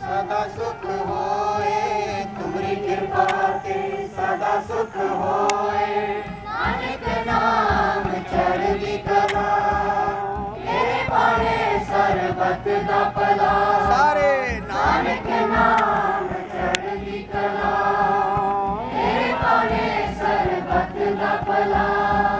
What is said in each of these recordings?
ਸਦਾ ਸੁਖ ਹੋਏ ਤੁਮਰੀ ਕਿਰਪਾ ਤੇ ਸਦਾ ਸੁਖ ਹੋਏ ਨਾਨਕ ਨਾਮ ਚੜ੍ਹਦੀ ਕਲਾ ਤੇਰੇ ਬਾਣੇ ਸਰਬਤ ਦਾ ਭਲਾ ਸਾਰੇ ਨਾਨਕ ਨਾਮ ਚੜ੍ਹਦੀ ਕਲਾ। ਤੇਰੇ ਬਾਣੇ ਸਰਬਤ ਦਾ ਭਲਾ।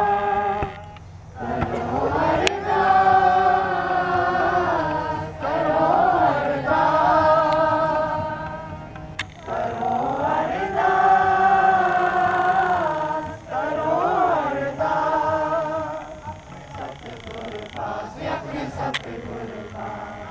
วิสัพเพปุริตา